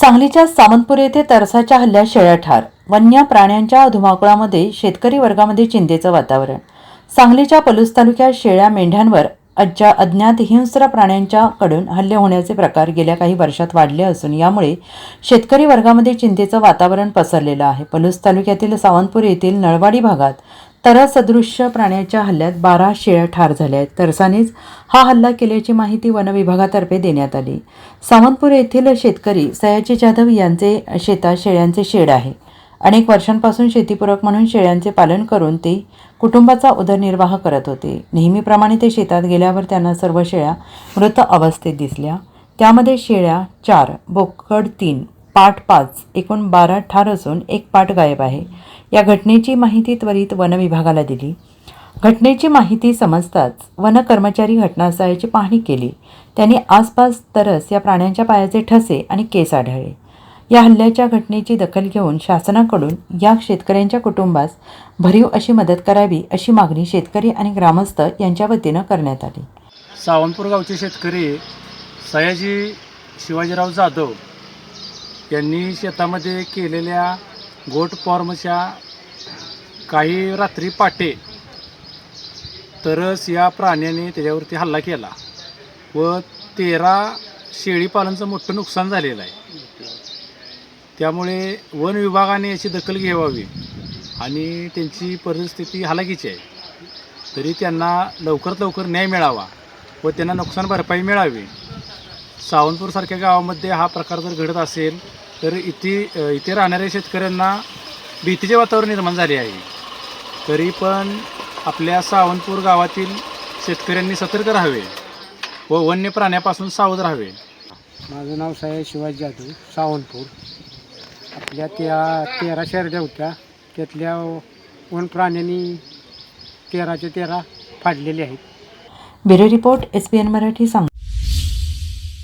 सांगलीच्या सावंतपूर येथे तरसाच्या हल्ल्यात शेळ्या ठार. वन्य प्राण्यांच्या धुमाकुळामध्ये शेतकरी वर्गामध्ये चिंतेचं वातावरण. सांगलीच्या पलूस तालुक्यात शेळ्या मेंढ्यांवर आजच्या अज्ञात हिंस्र प्राण्यांच्याकडून हल्ले होण्याचे प्रकार गेल्या काही वर्षात वाढले असून यामुळे शेतकरी वर्गामध्ये चिंतेचं वातावरण पसरलेलं आहे. पलूस तालुक्यातील सावंतपूर येथील नळवाडी भागात तरसदृश्य प्राण्याच्या हल्ल्यात बारा शेळ्या ठार झाल्या आहेत. तरसानेच हा हल्ला केल्याची माहिती वनविभागातर्फे देण्यात आली. सावंतपूर येथील शेतकरी सयाजी जाधव यांचे शेतात शेळ्यांचे शेड आहे. अनेक वर्षांपासून शेतीपूरक म्हणून शेळ्यांचे पालन करून ते कुटुंबाचा उदरनिर्वाह करत होते. नेहमीप्रमाणे ते शेतात गेल्यावर त्यांना सर्व शेळ्या मृत अवस्थेत दिसल्या. त्यामध्ये शेळ्या चार बोकड तीन पाठ पाच एकूण बारा ठार असून एक पाठ गायब आहे. या घटनेची माहिती त्वरित वनविभागाला दिली. घटनेची माहिती समजताच वन कर्मचारी घटनास्थळाची पाहणी केली. त्यांनी आसपास तरस या प्राण्यांच्या पायाचे ठसे आणि केस आढळले. या हल्ल्याच्या घटनेची दखल घेऊन शासनाकडून या शेतकऱ्यांच्या कुटुंबास भरीव अशी मदत करावी अशी मागणी शेतकरी आणि ग्रामस्थ यांच्या वतीनं करण्यात आली. सावंतपूर गावचे शेतकरी सयाजी शिवाजीराव जाधव यांनी शेतामध्ये केलेल्या गोट फॉर्मच्या काही रात्री पाटे तरस या प्राण्याने त्याच्यावरती हल्ला केला व तेरा शेळीपालनचं मोठं नुकसान झालेलं आहे. त्यामुळे वन विभागाने याची दखल घ्यावी आणि त्यांची परिस्थिती हलाखीची आहे. तरी त्यांना लवकरात लवकर न्याय मिळावा व त्यांना नुकसान भरपाई मिळावी. सावंतपूरसारख्या गावामध्ये हा प्रकार जर घडत असेल तर इथे इथे राहणाऱ्या शेतकऱ्यांना भीतीचे वातावरण निर्माण झाले आहे. तरी पण आपल्या सावंतपूर गावातील शेतकऱ्यांनी सतर्क राहावे व वन्य प्राण्यापासून सावध राहावे. माझं नाव साहेब शिवाजी जाधव सावंतपूर. आपल्या त्या तेरा शेरड्या होत्या. त्यातल्या वन प्राण्यांनी तेराच्या तेरा फाडलेले आहेत. Bureau report S P N Marathi Sangli.